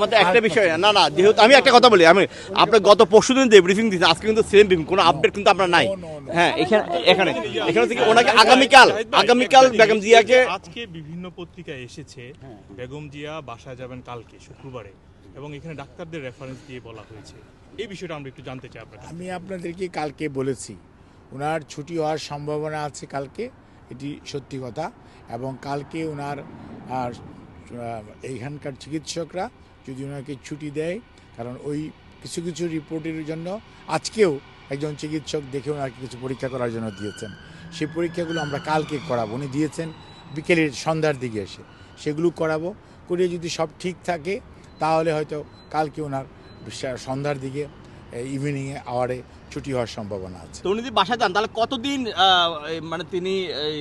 আমাদের একটা বিষয় না না যেহেতু আমি একটা কথা বলি আমি আপনার গত পরশু দিন যে ব্রিফিং দিচ্ছেন আজকে কিন্তু সেম ব্রিফিং কোনো আপডেট কিন্তু আপনার নাই। হ্যাঁ এখানে এখানে এখানে থেকে ওনাকে আগামীকাল আগামীকাল বেগম জিয়াকে আজকে বিভিন্ন পত্রিকায় এসেছে বেগম জিয়া বাসায় যাবেন কালকে শুক্রবারে এবং এখানে ডাক্তারদের রেফারেন্স দিয়ে বলা হয়েছে। এই বিষয়টা আমরা একটু জানতে চাই আপনার আমি আপনাদেরকে কালকে বলেছি ওনার ছুটি হওয়ার সম্ভাবনা আছে কালকে এটি সত্যি কথা এবং কালকে ওনার আর এইখানকার চিকিৎসকরা যদি ওনাকে ছুটি দেয় কারণ ওই কিছু কিছু রিপোর্টের জন্য আজকেও একজন চিকিৎসক দেখে ওনাকে কিছু পরীক্ষা করার জন্য দিয়েছেন। সেই পরীক্ষাগুলো আমরা কালকে করাবো। উনি দিয়েছেন বিকেলের সন্ধ্যার দিকে এসে। সেগুলো করাবো। করে যদি সব ঠিক থাকে তাহলে হয়তো কালকে ওনার সন্ধ্যার দিকে ইভিনিংয়ে আওয়ারে ছুটি হওয়ার সম্ভাবনা আছে। তো উনি যদি বাসায় যান তাহলে কতদিন মানে তিনি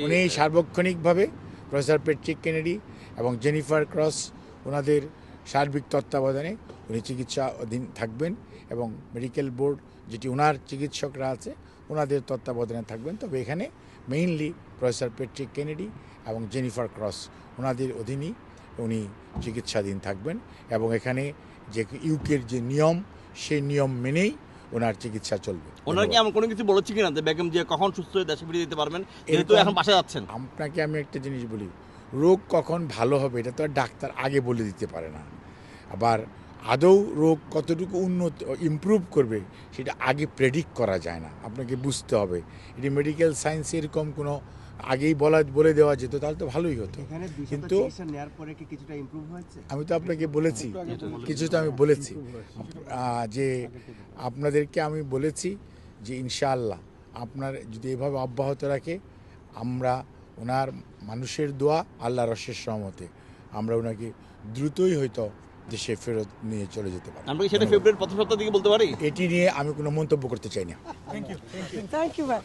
উনি সার্বক্ষণিকভাবে প্রফেসর পেট্রিক কেনেডি এবং জেনিফার ক্রস ওনাদের সার্বিক তত্ত্বাবধানে উনি চিকিৎসা অধীন থাকবেন এবং মেডিকেল বোর্ড যেটি ওনার চিকিৎসকরা আছে ওনাদের তত্ত্বাবধানে থাকবেন। তবে এখানে মেইনলি প্রফেসর পেট্রিক কেনেডি এবং জেনিফার ক্রস ওনাদের অধীনেই উনি চিকিৎসাধীন থাকবেন এবং এখানে যে ইউকের যে নিয়ম সেই নিয়ম মেনেই ওনার চিকিৎসা চলবে। ওনারা কি এমন কোনো কিছু বলেছে কিনা? যে বেগম যে কখন সুস্থ হয়ে দেশে ফিরে যেতে পারবেন? যেহেতু এখন বাসায় যাচ্ছেন। আপনাকে আমি একটা জিনিস বলি রোগ কখন ভালো হবে এটা তো আর ডাক্তার আগে বলে দিতে পারে না। আবার আদৌ রোগ কতটুকু উন্নত ইমপ্রুভ করবে সেটা আগে প্রেডিক্ট করা যায় না। আপনাকে বুঝতে হবে। এটি মেডিকেল সায়েন্স এরকম কোনো আগেই বলা বলে দেওয়া যেত তাহলে তো ভালোই হতো। কিন্তু আমি তো আপনাকে বলেছি কিছু তো আমি বলেছি যে আপনাদেরকে আমি বলেছি যে ইনশাআল্লাহ আপনার যদি এভাবে অব্যাহত রাখে আমরা ওনার মানুষের দোয়া আল্লাহ রসের সহমতে আমরা ওনাকে দ্রুতই হয়তো দেশে ফেরত নিয়ে চলে যেতে পারি। আমরা কি সেটা ফেব্রুয়ারির প্রথম সপ্তাহ দিকে বলতে পারি? এটি নিয়ে আমি কোনো মন্তব্য করতে চাই না। Thank you thank man.